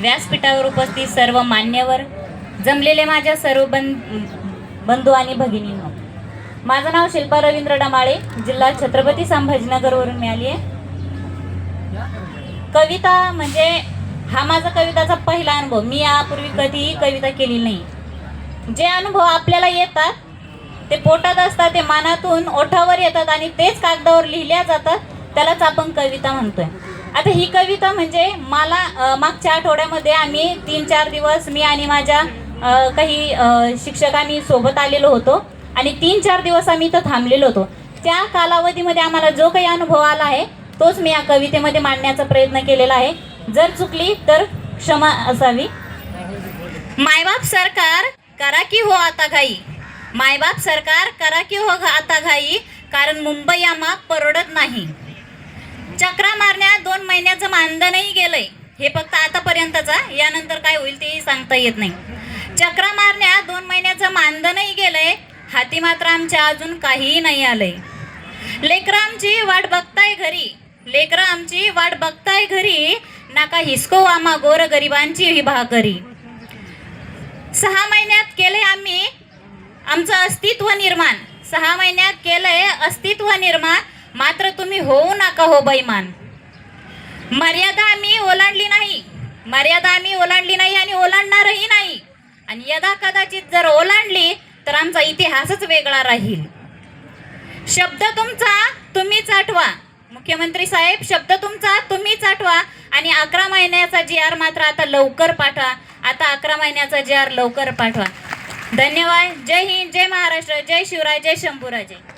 व्यासपीठावर उपस्थित सर्व मान्यवर जमलेले माझ्या सर्व बं बंधू आणि भगिनींनो. माझं नाव शिल्पा रवींद्र डमाळे जिल्हा छत्रपती संभाजीनगरवरून मिळाली आहे. कविता म्हणजे हा माझा कविताचा पहिला अनुभव. मी यापूर्वी कधीही कविता केली नाही. जे अनुभव आपल्याला येतात ते पोटात असतात ते मनातून ओठावर येतात आणि तेच कागदावर लिहिल्या जातात त्यालाच आपण कविता म्हणतोय. आता ही कविता म्हणजे मला मागच्या आठवड्यामध्ये आम्ही तीन चार दिवस मी आणि माझ्या काही शिक्षकांनी शिक्षक आम्ही सोबत आलेलो होतो. आणि तीन चार दिवस आम्ही इथं थांबलेलो होतो. त्या कालावधीमध्ये आम्हाला जो काही अनुभव आला आहे तोच मी या कवितेमध्ये मांडण्याचा प्रयत्न केलेला आहे. जर चुकली तर क्षमा असावी. मायबाप सरकार करा की हो आता घाई. मायबाप सरकार करा की हो आता घाई. कारण मुंबई आम्हा परवडत नाही. चक्रा मारण्यात दोन महिन्याचं मानधनही गेलंय. हे फक्त आतापर्यंतचा यानंतर काय होईल तेही सांगता येत नाही. चक्रा मारण्यात दोन महिन्याचं मानधनही गेलंय. हाती मात्र आमच्या अजून काहीही नाही आलंय. लेकरं आमची वाट बघताय घरी. लेकरं आमची वाट बघताय घरी. नाका हिसको आम्हा गोर गरिबांची ही भाकरी. सहा महिन्यात केले आम्ही आमचं अस्तित्व निर्माण. सहा महिन्यात केलंय अस्तित्व निर्माण. मात्र तुम्ही होऊ नका हो बैमान. मर्यादा आम्ही ओलांडली नाही. मर्यादा आम्ही ओलांडली नाही आणि ओलांडणारही नाही. आणि यदा कदाचित जर ओलांडली तर आमचा इतिहासच वेगळा राहील. शब्द तुमचा तुम्हीच आठवा. मुख्यमंत्री साहेब शब्द तुमचा तुम्हीच आठवा. आणि अकरा महिन्याचा जी आर मात्र आता लवकर पाठवा. आता अकरा महिन्याचा जी आर लवकर पाठवा. धन्यवाद. जय हिंद जय महाराष्ट्र. जय शिवराय जय शंभूराजे.